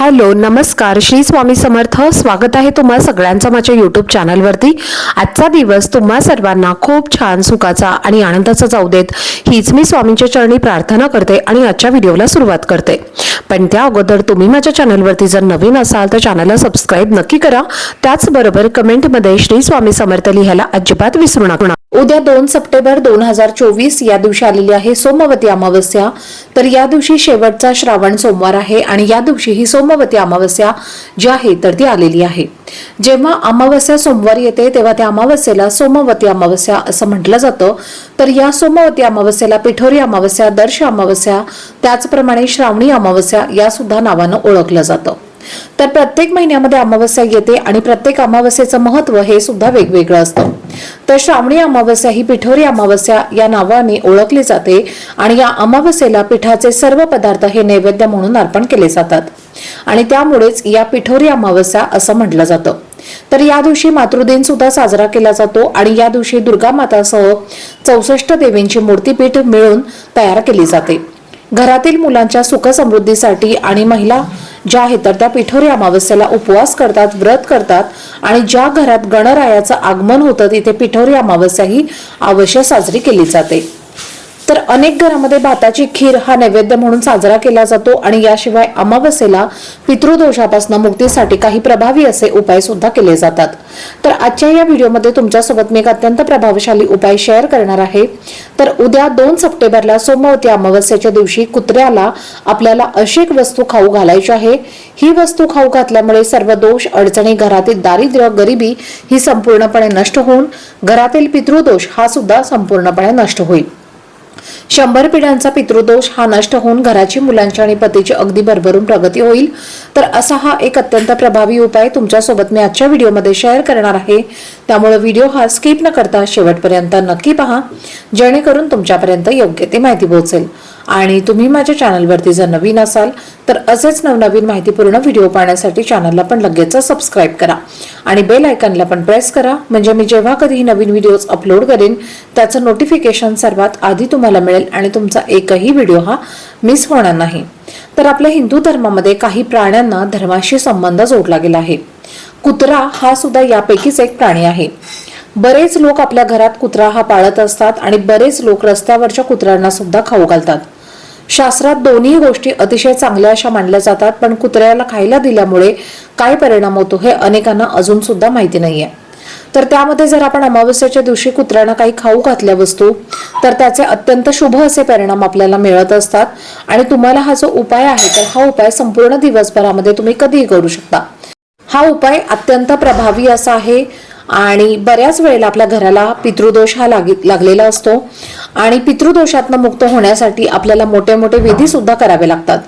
Hello नमस्कार. श्री स्वामी समर्थ. स्वागत आहे तुम्हा सगळ्यांचं माझ्या यूट्यूब चॅनलवरती आजचा दिवस तुम्हा सर्वांना खूप छान सुखाचा आणि आनंदाचा जाऊ देत. हीच मी स्वामींच्या चरणी प्रार्थना करते आणि आजच्या व्हिडिओला सुरुवात करते. पण त्या अगोदर तुम्ही माझ्या चॅनलवरती जर नवीन असाल तर चॅनलला सबस्क्राईब नक्की करा. त्याचबरोबर कमेंटमध्ये श्री स्वामी समर्थ लिहायला अजिबात विसरू नका. उद्या दोन सप्टेंबर दोन हजार चोवीस या दिवशी आलेली आहे सोमवती अमावस्या. तर या दिवशी शेवटचा श्रावण सोमवार आहे आणि या दिवशी ही सोमवती अमावस्या जी आहे तर ती आलेली आहे. जेव्हा अमावस्या सोमवारी येते तेव्हा त्या अमावस्येला सोमवती अमावस्या असं म्हटलं जातं. तर या सोमवती अमावस्येला पिठोरी अमावस्या दर्श अमावस्या त्याचप्रमाणे श्रावणी अमावस्या या सुद्धा नावानं ओळखलं जातं. तर प्रत्येक महिन्यामध्ये अमावस्या येते आणि प्रत्येक अमावस्येचं महत्त्व हे सुद्धा वेगवेगळं असतं. तर श्रावणी अमावस्या ही पिठोरी अमावस्या या नावाने ओळखली जाते आणि या अमावस्येला पिठाचे सर्व पदार्थ हे नैवेद्य म्हणून अर्पण केले जातात. आणि त्यामुळेच या पिठोरी अमावस्या असं म्हटलं जातं. तर या दिवशी मातृदिन सुद्धा साजरा केला जातो आणि या दिवशी दुर्गा मातासह चौसष्ट देवींची मूर्तीपीठ मिळून तयार केली जाते. घरातील मुलांच्या सुखसमृद्धीसाठी आणि महिला ज्या आहेत तर त्या पिठोरी अमावस्येला उपवास करतात व्रत करतात आणि ज्या घरात गणरायाचं आगमन होतं तिथे पिठोरी अमावस्या ही अवश्य साजरी केली जाते. तर अनेक घरामध्ये भाताची खीर हा नैवेद्य म्हणून साजरा केला जातो आणि याशिवाय अमावस्येला पितृदोषापासून मुक्तीसाठी काही प्रभावी असे उपाय सुद्धा केले जातात. तर आजच्या या व्हिडिओमध्ये तुमच्यासोबत मी एक अत्यंत प्रभावशाली उपाय शेअर करणार आहे. तर उद्या दोन सप्टेंबरला सोमवती अमावस्येच्या दिवशी कुत्र्याला आपल्याला अशी एक वस्तू खाऊ घालायची आहे. ही वस्तू खाऊ घातल्यामुळे सर्व दोष अडचणी घरातील दारिद्र्य गरिबी ही संपूर्णपणे नष्ट होऊन घरातील पितृदोष हा सुद्धा संपूर्णपणे नष्ट होईल. शंभर पिढ्यांचा पितृदोष हा नष्ट होऊन घराची मुलांची आणि पतीची अगदी भरभरून प्रगती होईल. तर असा हा एक अत्यंत प्रभावी उपाय तुमच्यासोबत मी आजच्या व्हिडिओमध्ये शेअर करणार आहे. त्यामुळे व्हिडिओ हा स्किप न करता शेवटपर्यंत नक्की पहा. जेणेकरून तुमच्यापर्यंत योग्य ती माहिती पोहोचेल. आणि तुम्ही माझ्या चॅनलवरती जर नवीन असाल तर असेच नवनवीन माहितीपूर्ण व्हिडिओ पाहण्यासाठी चॅनलला पण लगेच सबस्क्राईब करा. आणि बेल आयकनला पण प्रेस करा. म्हणजे मी जेव्हा कधीही नवीन व्हिडिओज अपलोड करेन त्याचं नोटिफिकेशन सर्वात आधी तुम्हाला मिळेल आणि तुमचा एकही व्हिडिओ हा मिस होणार नाही. तर आपल्या हिंदू धर्मामध्ये काही प्राण्यांना धर्माशी संबंध जोडला गेला आहे. कुत्रा हा सुद्धा यापैकीच एक प्राणी आहे. बरेच लोक आपल्या घरात कुत्रा हा पाळत असतात आणि बरेच लोक रस्त्यावरच्या कुत्र्यांना सुद्धा खाऊ घालतात. शास्त्रात दोन्ही गोष्टी अतिशय चांगल्या अशा मानल्या जातात पण कुत्र्याला खायला दिल्यामुळे काय परिणाम होतो हे अनेकांना अजून सुद्धा माहिती नाहीये. तर त्यामध्ये जर आपण अमावस्याच्या दिवशी कुत्र्यांना काही खाऊ घातल्या वस्तू तर त्याचे अत्यंत शुभ असे परिणाम आपल्याला मिळत असतात. आणि तुम्हाला हा जो उपाय आहे तर हा उपाय संपूर्ण दिवसभरामध्ये तुम्ही कधीही करू शकता. हा उपाय अत्यंत प्रभावी असा आहे. आणि बऱ्याच वेळेला आपल्या घराला पितृदोष हा लागलेला असतो. आणि पितृदोषातनं मुक्त होण्यासाठी आपल्याला मोठे मोठे विधी सुद्धा करावे लागतात.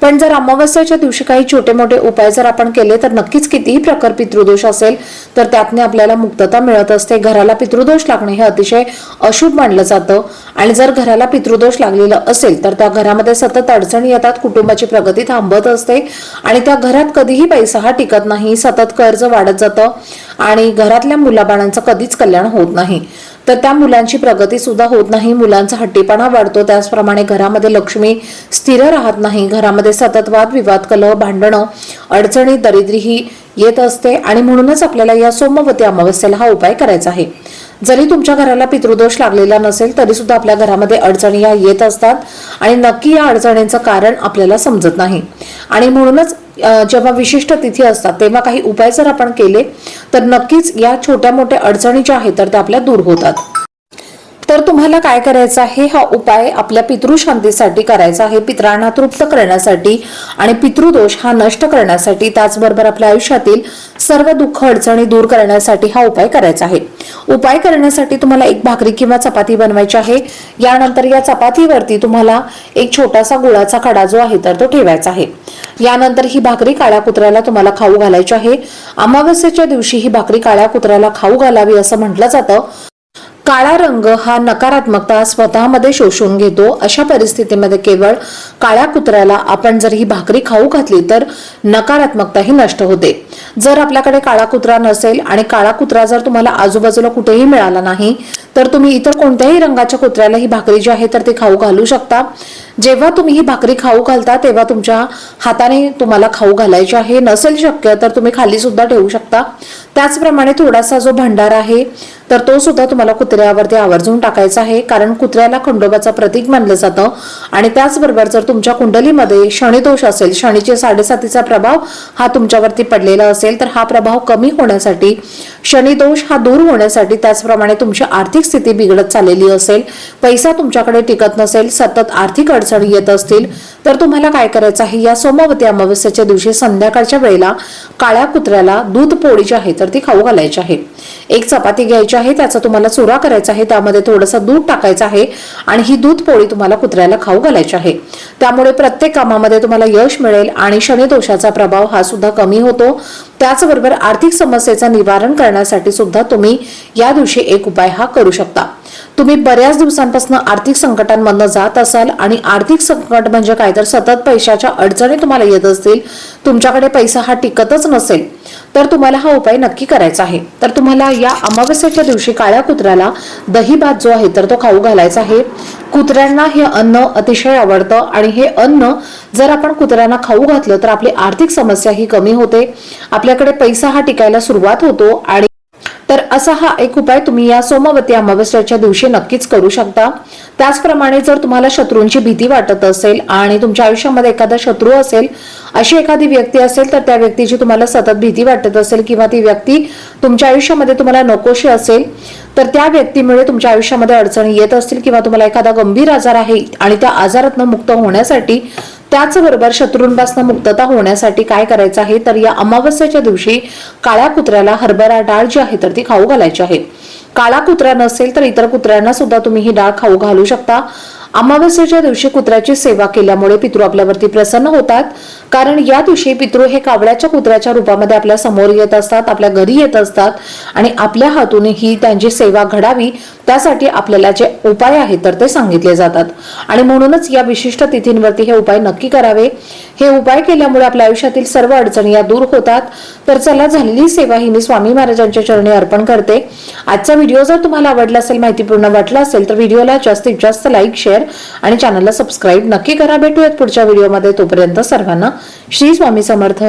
पण जर अमावस्याच्या दिवशी काही छोटे मोठे उपाय जर आपण केले तर नक्कीच कितीही प्रकार पितृदोष असेल तर त्यातने आपल्याला मुक्तता मिळत असते. घराला पितृदोष लागणे हे अतिशय अशुभ मानलं जातं. आणि जर घराला पितृदोष लागलेलं असेल तर त्या घरामध्ये सतत अडचणी येतात कुटुंबाची प्रगती थांबत असते आणि त्या घरात कधीही पैसा हा टिकत नाही सतत कर्ज वाढत जातं. आणि घरातल्या मुलाबाळांचं कधीच कल्याण होत नाही. तर त्या मुलांची प्रगती सुद्धा होत नाही. मुलांचा हट्टीपणा वाढतो. त्याचप्रमाणे घरामध्ये लक्ष्मी स्थिर राहत नाही. घरामध्ये सतत वाद विवाद कलह भांडणं अडचणी दरिद्री ही येत असते. आणि म्हणूनच आपल्याला या सोमवती अमावस्येला हा उपाय करायचा आहे. जरी तुमच्या घराला पितृदोष लागलेला नसेल तरी सुद्धा आपल्या घरामध्ये अडचणी या येत असतात आणि नक्की या अडचणींचं कारण आपल्याला समजत नाही. आणि म्हणूनच जेव्हा विशिष्ट तिथी असतात तेव्हा काही उपाय जर आपण केले तर नक्कीच या छोट्या मोठ्या अडचणी ज्या आहेत तर त्या आपल्या दूर होतात. तर तुम्हाला काय करायचं आहे? हा उपाय आपल्या पितृशांतीसाठी करायचा आहे. पितरांना तृप्त करण्यासाठी आणि पितृदोष हा नष्ट करण्यासाठी त्याचबरोबर आपल्या आयुष्यातील सर्व दुःख अडचणी दूर करण्यासाठी हा उपाय करायचा आहे. उपाय करण्यासाठी तुम्हाला एक भाकरी किंवा चपाती बनवायची आहे. यानंतर या चपातीवरती तुम्हाला एक छोटासा गुळाचा खडा जो आहे तर तो ठेवायचा आहे. यानंतर ही भाकरी काळ्या कुत्र्याला तुम्हाला खाऊ घालायची आहे. अमावस्येच्या दिवशी ही भाकरी काळ्या कुत्र्याला खाऊ घालावी असं म्हटलं जातं. काळा रंग हा नकारात्मकता स्वतःमध्ये शोषून घेतो. अशा परिस्थितीमध्ये केवळ काळ्या कुत्र्याला आपण जर ही भाकरी खाऊ घातली तर नकारात्मकता ही नष्ट होते. जर आपल्याकडे काळा कुत्रा नसेल आणि काळा कुत्रा जर तुम्हाला आजूबाजूला कुठेही मिळाला नाही तर तुम्ही इतर कोणत्याही रंगाच्या कुत्र्याला ही भाकरी जी आहे तर ती खाऊ घालू शकता. जेव्हा तुम्ही ही भाकरी खाऊ घालता तेव्हा तुमच्या हाताने तुम्हाला खाऊ घालायची आहे. नसेल शक्य तर तुम्ही खाली सुद्धा ठेवू शकता. त्याचप्रमाणे थोडासा जो भंडार आहे तर तो सुद्धा तुम्हाला कुत्र्यावरती आवर्जून टाकायचा आहे कारण कुत्र्याला खंडोबाचं प्रतीक मानलं जातं. आणि त्याचबरोबर जर तुमच्या कुंडलीमध्ये शनिदोष असेल शनीचे साडेसातीचा प्रभाव हा तुमच्यावरती पडलेला असेल तर हा प्रभाव कमी होण्यासाठी शनिदोष हा दूर होण्यासाठी त्याचप्रमाणे तुमची आर्थिक स्थिती बिघडत चाललेली असेल पैसा तुमच्याकडे टिकत नसेल सतत आर्थिक अडचणी येत असतील तर तुम्हाला काय करायचं आहे? या सोमवती अमावस्याच्या दिवशी संध्याकाळच्या वेळेला काळ्या कुत्र्याला दूध पोळी जी आहे तर ती खाऊ घालायची आहे. एक चपाती घ्यायची आहे त्याचा तुम्हाला चुरा करायचा आहे त्यामध्ये थोडंसं दूध टाकायचं आहे आणि ही दूध पोळी तुम्हाला कुत्र्याला खाऊ घालायची आहे. त्यामुळे प्रत्येक कामामध्ये तुम्हाला यश मिळेल आणि शनिदोषाचा प्रभाव हा सुद्धा कमी होतो. त्याचबरोबर आर्थिक समस्येचं निवारण करण्यासाठी सुद्धा तुम्ही या दिवशी एक उपाय हा करू शकता. तुम्ही बऱ्याच दिवसांपासून आर्थिक संकटांमधनं जात असाल आणि आर्थिक संकट म्हणजे काय? तर सतत पैशाच्या अडचणी तुम्हाला येत असतील. तुमच्याकडे पैसा हा टिकतच नसेल. तर तुम्हाला हा उपाय नक्की करायचा आहे. तर तुम्हाला या अमावस्याच्या दिवशी काळ्या कुत्र्याला दही भात जो आहे तर तो खाऊ घालायचा आहे. कुत्र्यांना हे अन्न अतिशय आवडतं आणि हे अन्न जर आपण कुत्र्यांना खाऊ घातलं तर आपली आर्थिक समस्या ही कमी होते. आपल्याकडे पैसा हा टिकायला सुरुवात होतो आणि तर असा हा एक उपाय तुम्ही या सोमवती अमावस्याच्या दिवशी नक्कीच करू शकता. त्याचप्रमाणे जर तुम्हाला शत्रूंची भीती वाटत असेल आणि तुमच्या आयुष्यामध्ये एखादा शत्रू असेल अशी एखादी व्यक्ती असेल तर त्या व्यक्तीची तुम्हाला सतत भीती वाटत असेल किंवा ती व्यक्ती तुमच्या आयुष्यामध्ये तुम्हाला नकोशी असेल तर त्या व्यक्तीमुळे तुमच्या आयुष्यामध्ये अडचणी येत असतील किंवा तुम्हाला एखादा गंभीर आजार आहे आणि त्या आजारातनं मुक्त होण्यासाठी त्याचबरोबर शत्रूंपासून मुक्तता होण्यासाठी काय करायचं आहे तर या अमावस्याच्या दिवशी काळ्या कुत्र्याला हरभरा डाळ जी आहे तर ती खाऊ घालायची आहे. काळा कुत्रा नसेल तर इतर कुत्र्यांना सुद्धा तुम्ही ही डाळ खाऊ घालू शकता. अमावस्येच्या दिवशी कुत्र्याची सेवा केल्यामुळे पितृ आपल्यावरती प्रसन्न होतात. कारण या दिवशी पितृ हे कावळ्याच्या कुत्र्याच्या रूपामध्ये आपल्यासमोर येत असतात आपल्या घरी येत असतात आणि आपल्या हातून ही त्यांची सेवा घडावी त्यासाठी आपल्याला जे उपाय आहेत तर ते सांगितले जातात. आणि म्हणूनच या विशिष्ट तिथींवरती हे उपाय नक्की करावे. हे उपाय केल्यामुळे आपल्या आयुष्यातील सर्व अडचणी या दूर होतात. तर चला झालेली सेवा ही मी स्वामी महाराजांच्या चरणी अर्पण करते. आजचा व्हिडिओ जर तुम्हाला आवडला असेल माहितीपूर्ण वाटला असेल तर व्हिडिओला जास्तीत जास्त लाईक शेअर आणि चॅनलला सबस्क्राईब नक्की करा. भेटूयात पुढच्या व्हिडिओमध्ये. तोपर्यंत सर्वांना श्री स्वामी समर्थ.